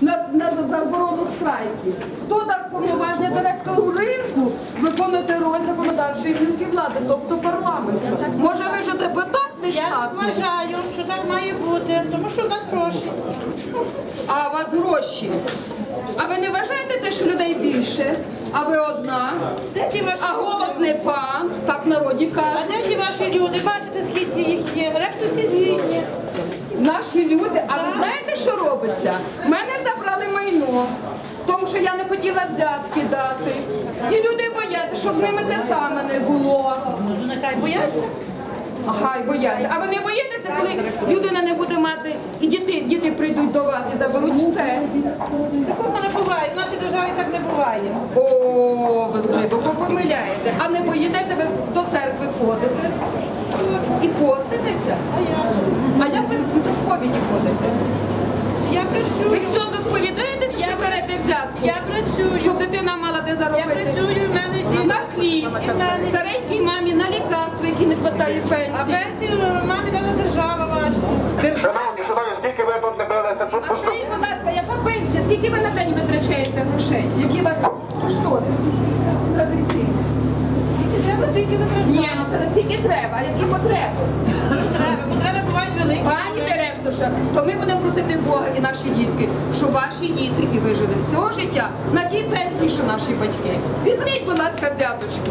на, на заборону страйків. Хто так повноваження директору ринку виконати роль законодавчої гілки влади, тобто парламент? Може ви вже депутат не Я штатний? вважаю, що так має бути, тому що в нас гроші. А у вас гроші. А ви не вважаєте те, що людей більше, а ви одна? Де ті ваші А голод не пан, так в народі А кажуть. де ті ваші люди? Бачите, скільки їх є? Решта всі згідні. Наші люди, а ви знаєте, що робиться? Мене забрали майно, тому що я не хотіла взятки дати. І люди бояться, щоб з ними те саме не було. Ну нехай бояться. І бояться. А ви не боїтеся, коли людина не буде мати, і діти, діти прийдуть до вас і заберуть все. Такого не буває. В нашій державі так не буває. О, ви глибоко помиляєте. А не боїтеся, ви до церкви ходите і поститеся? А я до сповіді ходите? Я Ви працюю. все сповідаєтеся, що берете взятку? Я працюю. Щоб дитина мала де Я заробити? працюю, в мене діти. На хліб, мене. старенькій мамі на лікарство, які не вистачає А пенсії. пенсію мамі дала держава ваша. Держава. Шановні, шановні, скільки ви тут не билися? Тут А скажіть, будь ласка, яка пенсія? Скільки ви на день витрачаєте грошей? Які у вас ці традиційні? Треба скільки витрачати. Ні, ну це не треба, а які потреби? Бога і наші дітки, щоб ваші діти і ви жили всього життя на тій пенсії, що наші батьки. Візьміть, будь ласка, взяточку.